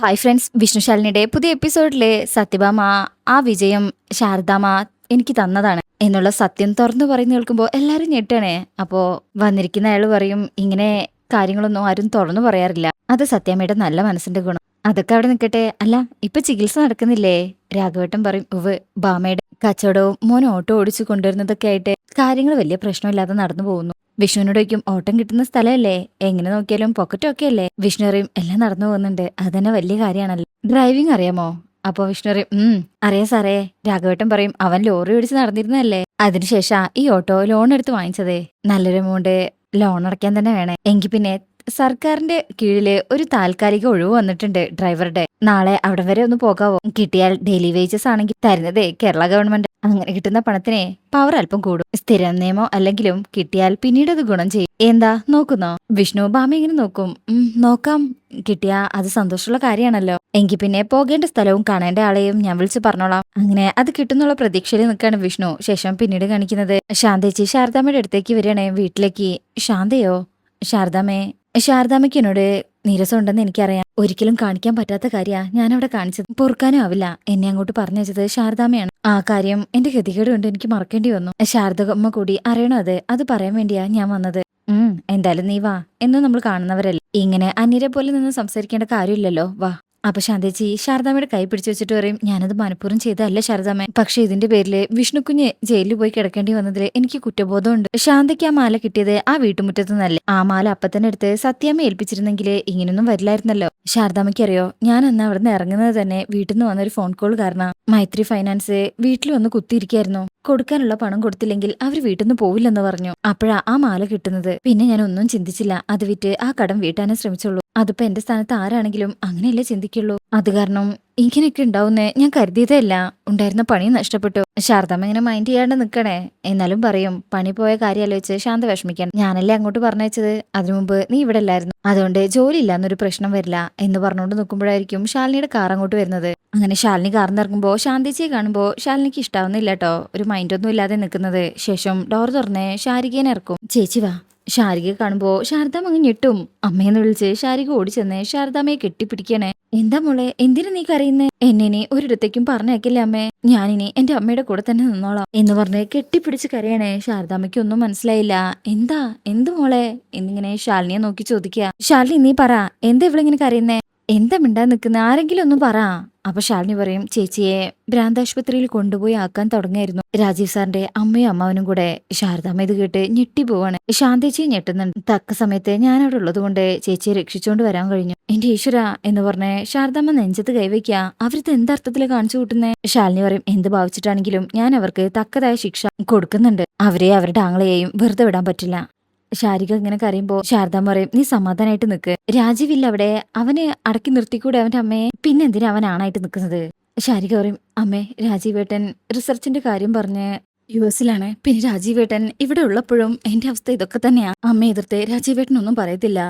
Hi friends വിഷ്ണുശാലിനിയുടെ പുതിയ എപ്പിസോഡിലെ സത്യഭാമ ആ വിജയം ശാരദാമ എനിക്ക് തന്നതാണ് എന്നുള്ള സത്യം തുറന്നു പറയുന്ന കേൾക്കുമ്പോൾ എല്ലാവരും ഞെട്ടണേ. അപ്പോൾ വന്നിരിക്കുന്ന അയാൾ പറയും ഇങ്ങനെ കാര്യങ്ങളൊന്നും ആരും തുറന്നു പറയാറില്ല. അത് സത്യാമ്മയുടെ നല്ല മനസ്സിന്റെ ഗുണം. അതൊക്കെ അവിടെ നിൽക്കട്ടെ അല്ല ഇപ്പൊ ചികിത്സ നടക്കുന്നില്ലേ? രാഘവട്ടം പറയും ഉവ് ബാമയുടെ കച്ചവടവും മോൻ ഓട്ടോ ഓടിച്ചു കൊണ്ടുവരുന്നതൊക്കെ ആയിട്ട് കാര്യങ്ങൾ വലിയ പ്രശ്നമില്ലാതെ നടന്നു പോകുന്നു. വിഷ്ണുവിനോടൊയ്ക്കും ഓട്ടം കിട്ടുന്ന സ്ഥലമല്ലേ? എങ്ങനെ നോക്കിയാലും പോക്കറ്റൊക്കെ അല്ലേ? വിഷ്ണു അറിയും എല്ലാം നടന്നു പോകുന്നുണ്ട്. അത് തന്നെ വലിയ കാര്യമാണല്ലോ. ഡ്രൈവിംഗ് അറിയാമോ? അപ്പൊ വിഷ്ണു പറയും ഉം അറിയാം സാറേ. രാഘവേട്ടൻ പറയും അവൻ ലോറി ഓടിച്ച് നടന്നിരുന്നല്ലേ അതിനുശേഷം ഈ ഓട്ടോ ലോൺ എടുത്ത് വാങ്ങിച്ചതേ. നല്ലൊരു എമൗണ്ട് ലോൺ അടയ്ക്കാൻ തന്നെ വേണേ. എങ്കിൽ പിന്നെ സർക്കാരിന്റെ കീഴിൽ ഒരു താൽക്കാലിക ഒഴിവ് വന്നിട്ടുണ്ട് ഡ്രൈവറുടെ നാളെ അവിടെ വരെ ഒന്ന് പോകാവോ? കിട്ടിയാൽ ഡെയിലി വേജസ് ആണെങ്കിൽ തരുന്നതേ കേരള ഗവൺമെന്റ് അങ്ങനെ കിട്ടുന്ന പണത്തിനെ പവർ അല്പം കൂടും. സ്ഥിരം നിയമം അല്ലെങ്കിലും കിട്ടിയാൽ പിന്നീട് അത് ഗുണം ചെയ്യും. എന്താ? നോക്കുന്നോ? വിഷ്ണു ബാമ ഇങ്ങനെ നോക്കും. നോക്കാം. കിട്ടിയാ അത് സന്തോഷമുള്ള കാര്യമാണല്ലോ. എങ്കിൽ പിന്നെ പോകേണ്ട സ്ഥലവും കാണേണ്ട ആളെയും ഞാൻ വിളിച്ച് പറഞ്ഞോളാം. അങ്ങനെ അത് കിട്ടുന്നുള്ള പ്രതീക്ഷയിൽ നിൽക്കാണ് വിഷ്ണു. ശേഷം പിന്നീട് കാണിക്കുന്നത് ശാന്തേച്ചി ശാരദാമ്മയുടെ അടുത്തേക്ക് വരികയാണേ. വീട്ടിലേക്ക്. ശാന്തയോ? ശാരദാമ്മേ? ശാരദാമ്മയ്ക്ക് എന്നോട് നീരസം ഉണ്ടെന്ന് എനിക്കറിയാം. ഒരിക്കലും കാണിക്കാൻ പറ്റാത്ത കാര്യാ ഞാനവിടെ കാണിച്ചത്. പൊറുക്കാനും ആവില്ല. എന്നെ അങ്ങോട്ട് പറഞ്ഞു വെച്ചത് ശാരദാമ്മയാണ്. ആ കാര്യം എന്റെ ഗതികേട് കൊണ്ട് എനിക്ക് മറക്കേണ്ടി വന്നു. ശാരദമ്മ കൂടി അറിയണോ അത്? അത് പറയാൻ വേണ്ടിയാ ഞാൻ വന്നത്. ഉം എന്തായാലും നീ വാ. എന്നും നമ്മൾ കാണുന്നവരല്ലേ. ഇങ്ങനെ അന്യരെ പോലെ നിന്ന് സംസാരിക്കേണ്ട കാര്യമില്ലല്ലോ. വാ. അപ്പൊ ശാന്തേച്ചി ശാരദാമ്മയുടെ കൈ പിടിച്ചു വെച്ചിട്ട് പറയും ഞാനത് മനഃപൂർവം ചെയ്തതല്ല ശാരദാമ്മ. പക്ഷെ ഇതിന്റെ പേരിൽ വിഷ്ണുക്കുഞ്ഞ് ജയിലിൽ പോയി കിടക്കേണ്ടി വന്നതിൽ എനിക്ക് കുറ്റബോധമുണ്ട്. ശാന്തയ്ക്ക് ആ മാല കിട്ടിയത് ആ വീട്ടുമുറ്റത്ത് നല്ല ആ മാല അപ്പ തന്നെ എടുത്ത് സത്യാമ്മ ഏൽപ്പിച്ചിരുന്നെങ്കിൽ ഇങ്ങനൊന്നും വരില്ലായിരുന്നല്ലോ. ശാരദാമ്മയ്ക്ക് അറിയോ ഞാൻ അന്ന് അവിടെ നിന്ന് ഇറങ്ങുന്നത് തന്നെ വീട്ടിൽ നിന്ന് വന്നൊരു ഫോൺ കോൾ കാരണം. മൈത്രി ഫൈനാൻസ് വീട്ടിൽ വന്ന് കുത്തിയിരിക്കായിരുന്നു. കൊടുക്കാനുള്ള പണം കൊടുത്തില്ലെങ്കിൽ അവർ വീട്ടിൽ നിന്ന് പോവില്ലെന്ന് പറഞ്ഞു. അപ്പോഴാ ആ മാല കിട്ടുന്നത്. പിന്നെ ഞാൻ ഒന്നും ചിന്തിച്ചില്ല. അത് വിറ്റ് ആ കടം വീട്ടാനേ ശ്രമിച്ചുള്ളൂ. അതിപ്പോ എന്റെ സ്ഥാനത്ത് ആരാണെങ്കിലും അങ്ങനെയല്ലേ ചിന്തിക്കുള്ളൂ? അത് കാരണം ഇങ്ങനെയൊക്കെ ഉണ്ടാവുന്നേ ഞാൻ കരുതിയതല്ല. ഉണ്ടായിരുന്ന പണി നഷ്ടപ്പെട്ടു. ശാരദാമ്മ ഇങ്ങനെ മൈൻഡ് ചെയ്യാണ്ട് നിൽക്കണേ എന്നാലും പറയും പണി പോയ കാര്യം ആലോചിച്ച് ശാന്ത വിഷമിക്കാൻ ഞാനല്ലേ അങ്ങോട്ട് പറഞ്ഞയച്ചത് അതിനു മുമ്പ് നീ ഇവിടെ അല്ലായിരുന്നു. അതുകൊണ്ട് ജോലി ഇല്ലാന്നൊരു പ്രശ്നം വരില്ല എന്ന് പറഞ്ഞുകൊണ്ട് നിൽക്കുമ്പോഴായിരിക്കും ശാലിനിയുടെ കാർ അങ്ങോട്ട് വരുന്നത്. അങ്ങനെ ശാലിനി കാർന്നിറങ്ങുമ്പോൾ ശാന്തിച്ചിയെ കാണുമ്പോൾ ശാലിനിക്ക് ഇഷ്ടാവുന്നില്ല കേട്ടോ ഒരു മൈൻഡൊന്നും ഇല്ലാതെ നിൽക്കുന്നത്. ശേഷം ഡോർ തുറന്ന് ശാരികേനെ ഇറക്കും. ചേച്ചി വാ. ശാരിക കാണുമ്പോൾ ശാരദാമ്മ അങ്ങ് ഞെട്ടും. അമ്മയെന്ന് വിളിച്ച് ശാരിക ഓടിച്ചെന്ന് ശാരദാമ്മയെ കെട്ടിപ്പിടിക്കണേ. എന്താ മോളെ എന്തിനു നീ കരയുന്നേ? എന്നെ ഒരിടത്തേക്കും പറഞ്ഞേക്കില്ല അമ്മേ. ഞാനിനി എന്റെ അമ്മയുടെ കൂടെ തന്നെ നിന്നോളാം എന്ന് പറഞ്ഞ് കെട്ടിപ്പിടിച്ച് കരയണേ. ശാരദാമ്മയ്ക്ക് ഒന്നും മനസ്സിലായില്ല. എന്താ? എന്ത് മോളെ? എന്നിങ്ങനെ ശാലിനിയെ നോക്കി ചോദിക്കുക. ശാലിനി നീ പറ എന്താ ഇവളിങ്ങനെ കരയുന്നേ? എന്താ മിണ്ടാ നിൽക്കുന്ന? ആരെങ്കിലും ഒന്ന് പറ. അപ്പൊ ശാലിനി പറയും ചേച്ചിയെ ഭ്രാന്താശുപത്രിയിൽ കൊണ്ടുപോയി ആക്കാൻ തുടങ്ങായിരുന്നു രാജീവ് സാറിന്റെ അമ്മയും അമ്മാവനും കൂടെ ശാരദാമ്മ ഇത് കേട്ട് ഞെട്ടി പോവാണ്. ശാന്തേച്ചി ഞെട്ടുന്നുണ്ട്. തക്ക സമയത്ത് ഞാനവിടെ ഉള്ളത് കൊണ്ട് ചേച്ചിയെ രക്ഷിച്ചുകൊണ്ട് വരാൻ കഴിഞ്ഞു. എന്റെ ഈശ്വര എന്ന് പറഞ്ഞ് ശാരദാമ്മ നെഞ്ചത്ത് കൈവയ്ക്ക അവരിത് എന്തർത്ഥത്തിൽ കാണിച്ചു കൂട്ടുന്നേ? ശാലിനി പറയും എന്ത് ഭാവിച്ചിട്ടാണെങ്കിലും ഞാൻ അവർക്ക് തക്കതായ ശിക്ഷ കൊടുക്കുന്നുണ്ട്. അവരെ അവരുടെ ആങ്ങളെയും വെറുതെ വിടാൻ പറ്റില്ല. ശാരിക ഇങ്ങനെ കരയുമ്പോ ശാരദാമ്മ പറയും നീ സമാധാനായിട്ട് നിക്ക്. രാജീവില്ല അവിടെ. അവനെ അടക്കി നിർത്തിക്കൂടെ അവന്റെ അമ്മയെ? പിന്നെ എന്തിനാ അവൻ ആണായിട്ട് നിൽക്കുന്നത് ശാരിക പറയും അമ്മേ രാജീവേട്ടൻ റിസർച്ചിന്റെ കാര്യം പറഞ്ഞ് യു എസിലാണ്. പിന്നെ രാജീവേട്ടൻ ഇവിടെ ഉള്ളപ്പോഴും എന്റെ അവസ്ഥ ഇതൊക്കെ തന്നെയാ. അമ്മ എതിർത്ത് രാജീവേട്ടൻ ഒന്നും പറയത്തില്ല.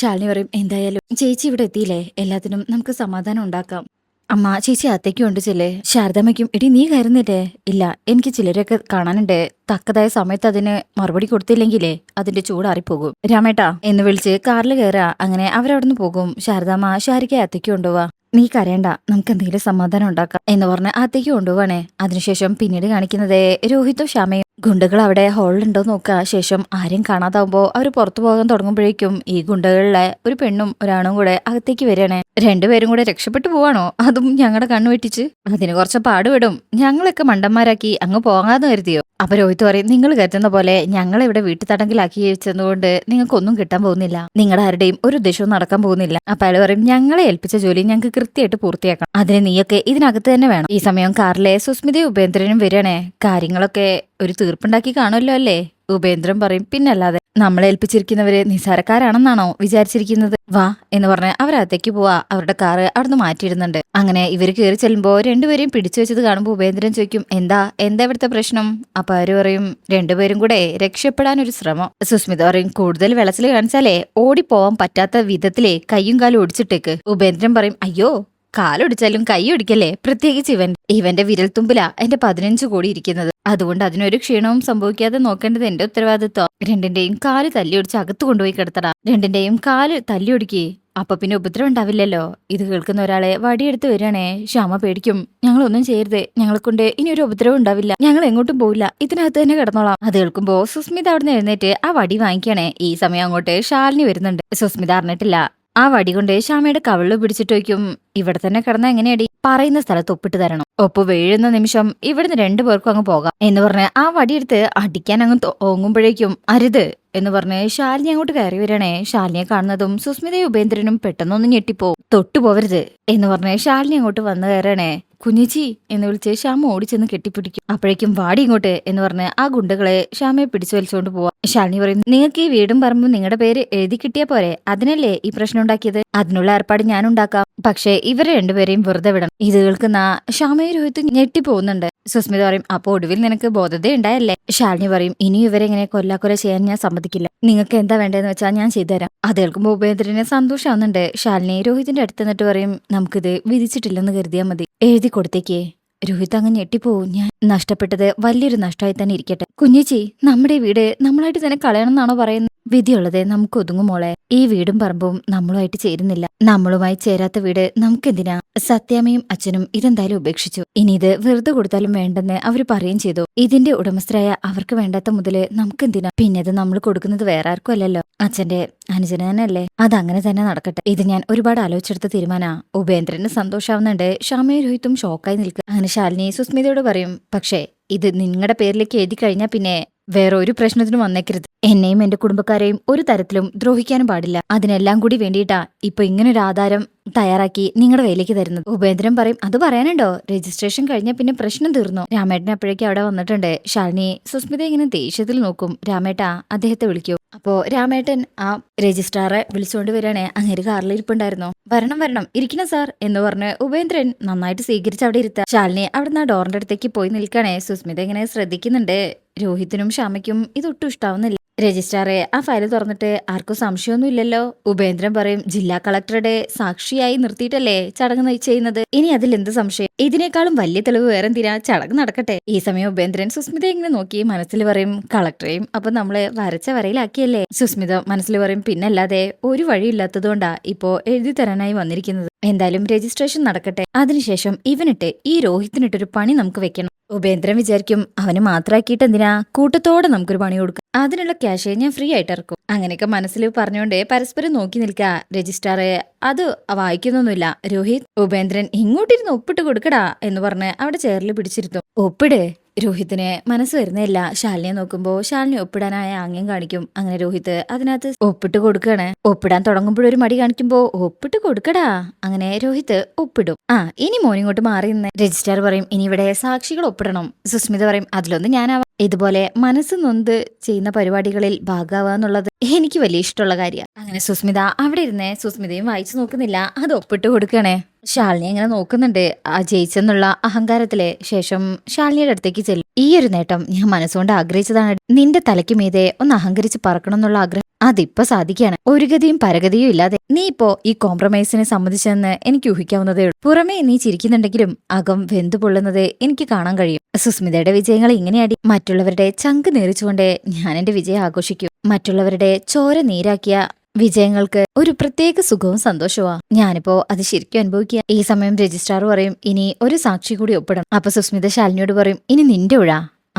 ശാലിനി പറയും എന്തായാലും ചേച്ചി ഇവിടെ എത്തിയില്ലേ? എല്ലാത്തിനും നമുക്ക് സമാധാനം ഉണ്ടാക്കാം. അമ്മ ചേച്ചി അത്തേക്കും ഉണ്ട് ചില്ലേ. ശാരദമ്മയ്ക്കും എടി നീ കയറുന്നില്ലേ? ഇല്ല എനിക്ക് ചിലരൊക്കെ കാണാനുണ്ട്. തക്കതായ സമയത്ത് അതിന് മറുപടി കൊടുത്തില്ലെങ്കിലേ അതിന്റെ ചൂടാറിപ്പോകും രാമേട്ടാ എന്ന് വിളിച്ച് കാറിൽ കയറാ. അങ്ങനെ അവരവിടുന്ന് പോകും. ശാരദാമ്മ ശാരിക അത്തേക്കും കൊണ്ടുപോവാ. നീ കരയണ്ട നമുക്ക് എന്തെങ്കിലും സമാധാനം ഉണ്ടാക്കാം എന്ന് പറഞ്ഞ് അത്തേക്ക് കൊണ്ടുപോവാണേ. അതിനുശേഷം പിന്നീട് കാണിക്കുന്നത് രോഹിത്തും ശ്യാമയും. ഗുണ്ടകൾ അവിടെ ഹോളിലുണ്ടോ നോക്കുക. ശേഷം ആരും കാണാതാവുമ്പോ അവർ പുറത്തു പോകാൻ തുടങ്ങുമ്പോഴേക്കും ഈ ഗുണ്ടകളിലെ ഒരു പെണ്ണും ഒരാണും കൂടെ അകത്തേക്ക് വരികയാണേ. രണ്ടുപേരും കൂടെ രക്ഷപ്പെട്ടു പോവാണോ? അതും ഞങ്ങളുടെ കണ്ണു വെട്ടിച്ച് അതിന് കുറച്ച് പാടുവിടും ഞങ്ങളൊക്കെ മണ്ടന്മാരാക്കി അങ്ങ് പോകാതെ കരുതിയോ? അപ്പൊ രോഹിത് പറയും നിങ്ങൾ കരുതുന്ന പോലെ ഞങ്ങൾ ഇവിടെ വീട്ടിൽ തടങ്കിലാക്കി വെച്ചതുകൊണ്ട് നിങ്ങൾക്കൊന്നും കിട്ടാൻ പോകുന്നില്ല. നിങ്ങളുടെ ആരുടെയും ഒരു ഉദ്ദേശവും നടക്കാൻ പോകുന്നില്ല. അപ്പൊ അയാൾ പറയും ഞങ്ങളെ ഏൽപ്പിച്ച ജോലി ഞങ്ങൾക്ക് കൃത്യമായിട്ട് പൂർത്തിയാക്കണം. അതിന് നീയൊക്കെ ഇതിനകത്ത് തന്നെ വേണം. ഈ സമയം കാറിലെ സുസ്മിതയും ഉപേന്ദ്രനും വരികയാണേ. കാര്യങ്ങളൊക്കെ ഒരു തീർപ്പുണ്ടാക്കി കാണുമല്ലോ അല്ലേ? ഉപേന്ദ്രൻ പറയും പിന്നല്ലാതെ നമ്മളെ ഏൽപ്പിച്ചിരിക്കുന്നവര് നിസാരക്കാരാണെന്നാണോ വിചാരിച്ചിരിക്കുന്നത്? വാ എന്ന് പറഞ്ഞ് അവരകത്തേക്ക് പോവാ. അവരുടെ കാറ് അവിടുന്ന് മാറ്റിയിടുന്നുണ്ട്. അങ്ങനെ ഇവർ കയറി ചെല്ലുമ്പോ രണ്ടുപേരെയും പിടിച്ചു വെച്ചത് കാണുമ്പോൾ ഉപേന്ദ്രൻ ചോദിക്കും എന്താ? എന്താ ഇവിടുത്തെ പ്രശ്നം? അപ്പൊ അവർ പറയും രണ്ടുപേരും കൂടെ രക്ഷപ്പെടാൻ ഒരു ശ്രമം. സുസ്മിത പറയും കൂടുതൽ വെളച്ചിൽ കാണിച്ചാലേ ഓടിപ്പോവാൻ പറ്റാത്ത വിധത്തിലേ കയ്യും കാലും ഒടിച്ചിട്ടേക്ക് ഉപേന്ദ്രൻ പറയും അയ്യോ കാലൊടിച്ചാലും കൈ ഒടിക്കല്ലേ പ്രത്യേകിച്ച് ഇവൻ. ഇവന്റെ വിരൽത്തുമ്പിലാ എന്റെ പതിനഞ്ച് കോടി ഇരിക്കുന്നത്. അതുകൊണ്ട് അതിനൊരു ക്ഷീണവും സംഭവിക്കാതെ നോക്കേണ്ടത് എന്റെ ഉത്തരവാദിത്വം. രണ്ടിന്റെയും കാൽ തല്ലിയൊടിച്ച് അകത്ത് കൊണ്ടുപോയി കിടത്തടാ. രണ്ടിന്റെയും കാൽ തല്ലിയൊടുക്കി. അപ്പൊ പിന്നെ ഉപദ്രവം ഉണ്ടാവില്ലല്ലോ? ഇത് കേൾക്കുന്ന ഒരാളെ വടിയെടുത്ത് വരികയാണേ. ശ്യാമ പേടിക്കും. ഞങ്ങളൊന്നും ചെയ്യരുത്. ഞങ്ങളെ കൊണ്ട് ഇനി ഒരു ഉപദ്രവം ഉണ്ടാവില്ല. ഞങ്ങൾ എങ്ങോട്ടും പോവില്ല. ഇതിനകത്ത് തന്നെ കിടന്നോളാം. അത് കേൾക്കുമ്പോ സുസ്മിത അവിടുന്ന് എഴുന്നേറ്റ് ആ വടി വാങ്ങിക്കണേ ഈ സമയം അങ്ങോട്ട് ഷാലിനി വരുന്നുണ്ട്. സുസ്മിത അറിഞ്ഞിട്ടില്ല. ആ വടി കൊണ്ട് ശ്യാമയുടെ കവിളിൽ പിടിച്ചിട്ട് വയ്ക്കും. ഇവിടെ തന്നെ കിടന്ന എങ്ങനെയടി? പറയുന്ന സ്ഥലത്ത് ഒപ്പിട്ട് തരണം. ഒപ്പ് വീഴുന്ന നിമിഷം ഇവിടുന്ന് രണ്ടുപേർക്കും അങ്ങ് പോകാം. എന്ന് പറഞ്ഞ് ആ വടിയെടുത്ത് അടിക്കാൻ അങ്ങ് ഓങ്ങുമ്പോഴേക്കും അരുത്. എന്ന് പറഞ്ഞ് ശാലിനി അങ്ങോട്ട് കയറി വരണേ ശാലിനിയെ കാണുന്നതും സുസ്മിതയും ഉപേന്ദ്രനും പെട്ടെന്നൊന്ന് ഞെട്ടിപ്പോ തൊട്ടു പോവരുത് എന്ന് പറഞ്ഞ് ശാലിനി അങ്ങോട്ട് വന്നു കയറണേ കുഞ്ഞിച്ചി എന്ന് വിളിച്ച് ശ്യാമ ഓടിച്ചെന്ന് കെട്ടിപ്പിടിക്കും. അപ്പോഴേക്കും വാടി ഇങ്ങോട്ട് എന്ന് പറഞ്ഞ് ആ ഗുണ്ടകളെ ശ്യാമയെ പിടിച്ചു വലിച്ചുകൊണ്ട് പോവാം. ശാലിനി പറയും നിങ്ങൾക്ക് ഈ വീടും പറമ്പും നിങ്ങളുടെ പേര് എഴുതി കിട്ടിയ പോരെ? അതിനല്ലേ ഈ പ്രശ്നം ഉണ്ടാക്കിയത്? അതിനുള്ള ഏർപ്പാട് ഞാൻ ഉണ്ടാക്കാം. പക്ഷെ ഇവരെ രണ്ടുപേരെയും വെറുതെ വിടണം. ഇത് കേൾക്കുന്ന ശ്യാമയും രോഹിത്ത് ഞെട്ടിപ്പോകുന്നുണ്ട് സുസ്മിത പറയും അപ്പൊ ഒടുവിൽ നിനക്ക് ബോധത ഉണ്ടായല്ലേ? ശാലിനി പറയും ഇനി ഇവരെ ഇങ്ങനെ കൊല്ലാക്കൊല ചെയ്യാൻ ഞാൻ സമ്മതിക്കില്ല. നിങ്ങൾക്ക് എന്താ വേണ്ടതെന്ന് വെച്ചാൽ ഞാൻ ചെയ്തുതരാം. അത് കേൾക്കുമ്പോൾ ഉപേന്ദ്രനെ സന്തോഷമാവുന്നുണ്ട് ശാലിനി രോഹിതിന്റെ അടുത്ത് നിന്നിട്ട് പറയും നമുക്കിത് വിധിച്ചിട്ടില്ലെന്ന് കരുതിയാൽ മതി. എഴുതി കൊടുത്തേക്കേ. രോഹിത് അങ്ങ് ഞെട്ടിപ്പോവും. ഞാൻ നഷ്ടപ്പെട്ടത് വലിയൊരു നഷ്ടമായി തന്നെ ഇരിക്കട്ടെ. കുഞ്ഞേച്ചി നമ്മുടെ വീട് നമ്മളായിട്ട് തന്നെ കളയണം എന്നാണോ പറയുന്നത്? വിധിയുള്ളത് നമുക്ക് ഒതുങ്ങും മോളെ. ഈ വീടും പറമ്പും നമ്മളുമായിട്ട് ചേരുന്നില്ല. നമ്മളുമായി ചേരാത്ത വീട് നമുക്കെന്തിനാ? സത്യാമ്മയും അച്ഛനും ഇതെന്തായാലും ഉപേക്ഷിച്ചു. ഇനി ഇത് വെറുതെ കൊടുത്താലും വേണ്ടെന്ന് അവർ പറയുകയും ചെയ്തു. ഇതിന്റെ ഉടമസ്ഥരായ അവർക്ക് വേണ്ടാത്ത മുതൽ നമുക്കെന്തിനാ? പിന്നെ ഇത് നമ്മൾ കൊടുക്കുന്നത് വേറെ ആർക്കും അല്ലല്ലോ. അച്ഛന്റെ അനുജന തന്നെയല്ലേ? അതങ്ങനെ തന്നെ നടക്കട്ടെ. ഇത് ഞാൻ ഒരുപാട് ആലോചിച്ചെടുത്ത തീരുമാനാ. ഉപേന്ദ്രന് സന്തോഷാവുന്നുണ്ട്. ഷാമയും രോഹിത്തും ഷോക്കായി നിൽക്കുക. അങ്ങനെ ശാലിനി സുസ്മിതയോട് പറയും പക്ഷേ ഇത് നിങ്ങളുടെ പേരിലേക്ക് എഴുതി കഴിഞ്ഞാൽ പിന്നെ വേറെ ഒരു പ്രശ്നത്തിനും വന്നേക്കരുത്. എന്നെയും എന്റെ കുടുംബക്കാരെയും ഒരു തരത്തിലും ദ്രോഹിക്കാനും പാടില്ല. അതിനെല്ലാം കൂടി വേണ്ടിയിട്ടാ ഇപ്പൊ ഇങ്ങനൊരു ആധാരം തയ്യാറാക്കി നിങ്ങളുടെ കയ്യിലേക്ക് തരുന്നത്. ഉപേന്ദ്രൻ പറയും അത് പറയാനുണ്ടോ? രജിസ്ട്രേഷൻ കഴിഞ്ഞ പിന്നെ പ്രശ്നം തീർന്നു? രാമേട്ടൻ അപ്പോഴേക്കും അവിടെ വന്നിട്ടുണ്ട്. ശാലിനി സുസ്മിത ഇങ്ങനെ ദേഷ്യത്തിൽ നോക്കും. രാമേട്ട അദ്ദേഹത്തെ വിളിക്കൂ. അപ്പോ രാമേട്ടൻ ആ രജിസ്ട്രാറെ വിളിച്ചുകൊണ്ട് വരികയാണെ. അങ്ങേര് കാറിൽ ഇരിപ്പുണ്ടായിരുന്നു. വരണം വരണം. ഇരിക്കണം സാർ എന്ന് പറഞ്ഞ് ഉപേന്ദ്രൻ നന്നായിട്ട് സ്വീകരിച്ച് അവിടെ ഇരുത്ത. ശാലിനി അവിടുന്ന് ആ അടുത്തേക്ക് പോയി നിൽക്കണേ സുസ്മിത ഇങ്ങനെ ശ്രദ്ധിക്കുന്നുണ്ട്. രോഹിത്തിനും ശ്യാമയ്ക്കും ഇതൊട്ടും ഇഷ്ടാവുന്നില്ല. രജിസ്ട്രാറെ ആ ഫയൽ തുറന്നിട്ട് ആർക്കും സംശയമൊന്നും ഇല്ലല്ലോ ഉപേന്ദ്രൻ പറയും ജില്ലാ കളക്ടറുടെ സാക്ഷിയായി നിർത്തിയിട്ടല്ലേ ചടങ്ങ് ചെയ്യുന്നത്? ഇനി അതിൽ എന്ത് സംശയം? ഇതിനേക്കാളും വലിയ തെളിവ് വേറെ എന്തിനാ ചടങ്ങ് നടക്കട്ടെ? ഈ സമയം ഉപേന്ദ്രൻ സുസ്മിത ഇങ്ങനെ നോക്കി മനസ്സിൽ പറയും കളക്ടറെയും അപ്പൊ നമ്മളെ വരച്ച വരയിലാക്കിയല്ലേ? സുസ്മിത മനസ്സിൽ പറയും പിന്നല്ലാതെ ഒരു വഴിയില്ലാത്തതുകൊണ്ടാ ഇപ്പോ എഴുതി തരാനായി വന്നിരിക്കുന്നത്. എന്തായാലും രജിസ്ട്രേഷൻ നടക്കട്ടെ. അതിനുശേഷം ഇവനിട്ട് ഈ രോഹിത്തിനിട്ടൊരു പണി നമുക്ക് വെക്കണം. ഉപേന്ദ്രൻ വിചാരിക്കും അവന് മാത്രമാക്കിയിട്ട് എന്തിനാ കൂട്ടത്തോടെ നമുക്കൊരു പണി കൊടുക്കാം. അതിനുള്ള ക്യാഷ് ഞാൻ ഫ്രീ ആയിട്ട് ഇറക്കും. അങ്ങനെയൊക്കെ മനസ്സിൽ പറഞ്ഞുകൊണ്ട് പരസ്പരം നോക്കി നിൽക്കുക രജിസ്ട്രാറെ അത് വായിക്കുന്നൊന്നുമില്ല. രോഹിത് ഉപേന്ദ്രൻ ഇങ്ങോട്ടിരുന്ന് ഒപ്പിട്ട് കൊടുക്കടാ എന്ന് പറഞ്ഞ് അവിടെ ചെയറിൽ പിടിച്ചിരുത്തും ഒപ്പിട്? രോഹിത്തിന് മനസ്സ് വരുന്നില്ല ശാലിനെ നോക്കുമ്പോ ശാലിനി ഒപ്പിടാനായ ആംഗ്യം കാണിക്കും. അങ്ങനെ രോഹിത് അതിനകത്ത് ഒപ്പിട്ട് കൊടുക്കുകയാണ് ഒപ്പിടാൻ തുടങ്ങുമ്പോഴൊരു മടി കാണിക്കുമ്പോ ഒപ്പിട്ട് കൊടുക്കടാ. അങ്ങനെ രോഹിത് ഒപ്പിടും. ആ ഇനി മോനിങ്ങോട്ട് മാറി നിന്ന് രജിസ്ട്രാർ പറയും ഇനി ഇവിടെ സാക്ഷികൾ ഒപ്പിടണം. സുസ്മിത പറയും അതിലൊന്ന് ഞാനാവാം. ഇതുപോലെ മനസ്സ് നൊന്ത് ചെയ്യുന്ന പരിപാടികളിൽ ഭാഗമാവുക എന്നുള്ളത് എനിക്ക് വലിയ ഇഷ്ടമുള്ള കാര്യമാണ് അങ്ങനെ സുസ്മിത അവിടെ ഇരുന്ന് സുസ്മിതയും വായിച്ചു നോക്കുന്നില്ല അത് ഒപ്പിട്ട് കൊടുക്കണേ. ശാലിനി അങ്ങനെ നോക്കുന്നുണ്ട്? ആ ജയിച്ചെന്നുള്ള അഹങ്കാരത്തിലെ ശേഷം ശാലിനിയുടെ അടുത്തേക്ക് ചെല്ലും. ഈ ഒരു നേട്ടം ഞാൻ മനസ്സുകൊണ്ട് ആഗ്രഹിച്ചതാണ്. നിന്റെ തലയ്ക്ക് മീതെ ഒന്ന് അഹങ്കരിച്ച് പറക്കണം എന്നുള്ള ആഗ്രഹം അതിപ്പോ സാധിക്കുകയാണ്. ഒരു ഗതിയും പരഗതിയും ഇല്ലാതെ നീ ഇപ്പോ ഈ കോംപ്രമൈസിനെ സമ്മതിച്ചെന്ന് എനിക്ക് ഊഹിക്കാവുന്നതേ ഉള്ളൂ. പുറമേ നീ ചിരിക്കുന്നുണ്ടെങ്കിലും അകം വെന്തു പൊള്ളുന്നത് എനിക്ക് കാണാൻ കഴിയും. സുസ്മിതയുടെ വിജയങ്ങൾ ഇങ്ങനെയാടി. മറ്റുള്ളവരുടെ ചങ്ക് നേറിച്ചുകൊണ്ട് ഞാൻ എന്റെ വിജയം ആഘോഷിക്കും. മറ്റുള്ളവരുടെ ചോര നീരാക്കിയ വിജയങ്ങൾക്ക് ഒരു പ്രത്യേക സുഖവും സന്തോഷവുമാ. ഞാനിപ്പോ അത് ശരിക്കും അനുഭവിക്കുക. ഈ സമയം രജിസ്ട്രാർ പറയും ഇനി ഒരു സാക്ഷി കൂടി ഒപ്പിടും അപ്പൊ സുസ്മിത ശാലിനിയോട് പറയും ഇനി നിന്റെ ഉഴ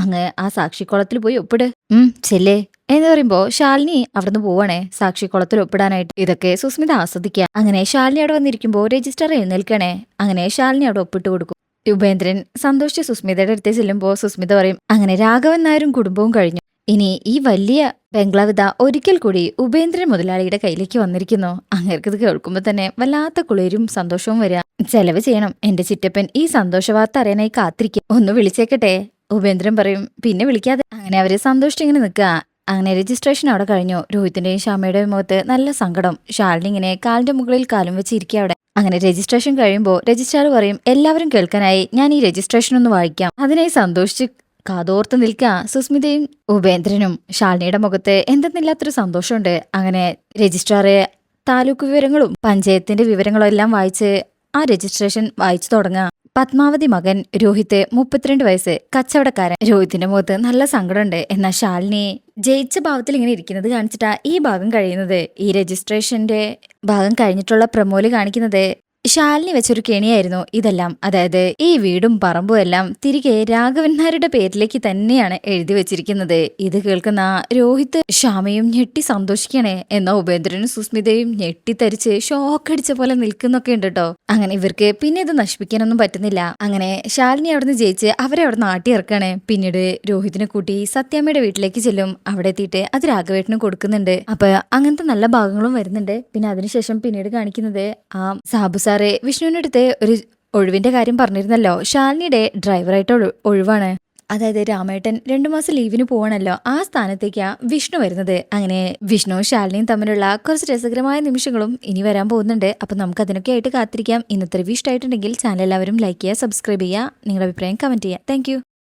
അങ്ങ് ആ സാക്ഷിക്കോളത്തിൽ പോയി ഒപ്പിട്. ഉം ചെല്ലേ. എന്ന് പറയുമ്പോ ശാലിനി അവിടുന്ന് പോവാണേ സാക്ഷിക്കുളത്തിൽ ഒപ്പിടാനായിട്ട്. ഇതൊക്കെ സുസ്മിത ആസ്വദിക്കുക. അങ്ങനെ ശാലിനി അവിടെ വന്നിരിക്കുമ്പോ രജിസ്ട്രാർ എഴുന്നേൽക്കണേ അങ്ങനെ ശാലിനി അവിടെ ഒപ്പിട്ട് കൊടുക്കും. ഉപേന്ദ്രൻ സന്തോഷിച്ച് സുസ്മിതയുടെ അടുത്ത് ചെല്ലുമ്പോ സുസ്മിത പറയും അങ്ങനെ രാഘവൻ നായരും കുടുംബവും കഴിഞ്ഞു. ഇനി ഈ വലിയ ബംഗ്ലാവിത ഒരിക്കൽ കൂടി ഉപേന്ദ്രൻ മുതലാളിയുടെ കയ്യിലേക്ക് വന്നിരിക്കുന്നു. അങ്ങേർക്കത് കേൾക്കുമ്പോൾ തന്നെ വല്ലാത്ത കുളിരും സന്തോഷവും വരിക ചെലവ് ചെയ്യണം. എന്റെ ചിറ്റപ്പൻ ഈ സന്തോഷ വാർത്ത അറിയാനായി കാത്തിരിക്കും. ഒന്ന് വിളിച്ചേക്കട്ടെ. ഉപേന്ദ്രൻ പറയും പിന്നെ വിളിക്കാതെ. അങ്ങനെ അവരെ സന്തോഷിച്ചിങ്ങനെ നിൽക്കുക അങ്ങനെ രജിസ്ട്രേഷൻ അവിടെ കഴിഞ്ഞു. രോഹിത്തിന്റെയും ശ്യാമയുടെയും മുഖത്ത് നല്ല സങ്കടം. ഷാലിനി ഇങ്ങനെ കാലിന്റെ മുകളിൽ കാലും വെച്ച് ഇരിക്കുക അവിടെ. അങ്ങനെ രജിസ്ട്രേഷൻ കഴിയുമ്പോൾ രജിസ്ട്രാർ പറയും എല്ലാവരും കേൾക്കാനായി. ഞാൻ ഈ രജിസ്ട്രേഷൻ ഒന്ന് വായിക്കാം. അതിനായി സന്തോഷിച്ച് കാതോർത്ത് നിൽക്കുക സുസ്മിതയും ഉപേന്ദ്രനും ശാലിനിയുടെ മുഖത്ത് എന്തെന്നില്ലാത്തൊരു സന്തോഷമുണ്ട്. അങ്ങനെ രജിസ്ട്രാറെ താലൂക്ക് വിവരങ്ങളും പഞ്ചായത്തിന്റെ വിവരങ്ങളും എല്ലാം വായിച്ച് ആ രജിസ്ട്രേഷൻ വായിച്ചു തുടങ്ങുക പത്മാവതി മകൻ രോഹിത് മുപ്പത്തിരണ്ട് വയസ്സ്. കച്ചവടക്കാരൻ രോഹിത്തിന്റെ മുഖത്ത് നല്ല സങ്കടമുണ്ട്. എന്നാൽ ശാലിനി ജയിച്ച ഭാവത്തിൽ ഇങ്ങനെ ഇരിക്കുന്നത് കാണിച്ചിട്ടാ ഈ ഭാഗം കഴിയുന്നത്. ഈ രജിസ്ട്രേഷന്റെ ഭാഗം കഴിഞ്ഞിട്ടുള്ള പ്രമോൽ കാണിക്കുന്നത് ശാലിനി വെച്ചൊരു കെണിയായിരുന്നു ഇതെല്ലാം. അതായത് ഈ വീടും പറമ്പും എല്ലാം തിരികെ രാഘവൻ നായരുടെ പേരിലേക്ക് തന്നെയാണ് എഴുതി വെച്ചിരിക്കുന്നത്. ഇത് കേൾക്കുന്ന രോഹിത് ക്ഷാമയും ഞെട്ടി സന്തോഷിക്കണേ എന്നാ ഉപേന്ദ്രനും സുസ്മിതയും ഞെട്ടിത്തരിച്ച് ഷോക്കടിച്ച പോലെ നിൽക്കുന്നൊക്കെ ഉണ്ട് കേട്ടോ അങ്ങനെ ഇവർക്ക് പിന്നെ ഇത് നശിപ്പിക്കാനൊന്നും പറ്റുന്നില്ല. അങ്ങനെ ശാലിനി അവിടുന്ന് ജയിച്ച് അവരെ അവിടെ നാട്ടി ഇറക്കണേ പിന്നീട് രോഹിതിനെ കൂട്ടി സത്യാമ്മയുടെ വീട്ടിലേക്ക് ചെല്ലും. അവിടെ എത്തിയിട്ട് അത് രാഘവേട്ടന് കൊടുക്കുന്നുണ്ട്. അപ്പൊ അങ്ങനത്തെ നല്ല ഭാഗങ്ങളും വരുന്നുണ്ട്. പിന്നെ അതിനുശേഷം പിന്നീട് കാണിക്കുന്നത് ആ സാബു സാറെ വിഷ്ണുവിനടുത്ത് ഒരു ഒഴിവിന്റെ കാര്യം പറഞ്ഞിരുന്നല്ലോ. ഷാലിനിയുടെ ഡ്രൈവറായിട്ട് ഒഴി- ഒഴിവാണ്. അതായത് രാമേട്ടൻ രണ്ടു മാസം ലീവിന് പോവാണല്ലോ. ആ സ്ഥാനത്തേക്കാ വിഷ്ണു വരുന്നത്. അങ്ങനെ വിഷ്ണുവും ശാലിനിയും തമ്മിലുള്ള കുറച്ച് രസകരമായ നിമിഷങ്ങളും ഇനി വരാൻ പോകുന്നുണ്ട്. അപ്പൊ നമുക്ക് അതിനൊക്കെ ആയിട്ട് കാത്തിരിക്കാം. ഇന്നത്തെ റിവ്യൂ ഇഷ്ടമായിട്ടുണ്ടെങ്കിൽ ചാനൽ എല്ലാവരും ലൈക്ക് ചെയ്യുക സബ്സ്ക്രൈബ് ചെയ്യുക. നിങ്ങളുടെ അഭിപ്രായം കമന്റ് ചെയ്യുക. താങ്ക്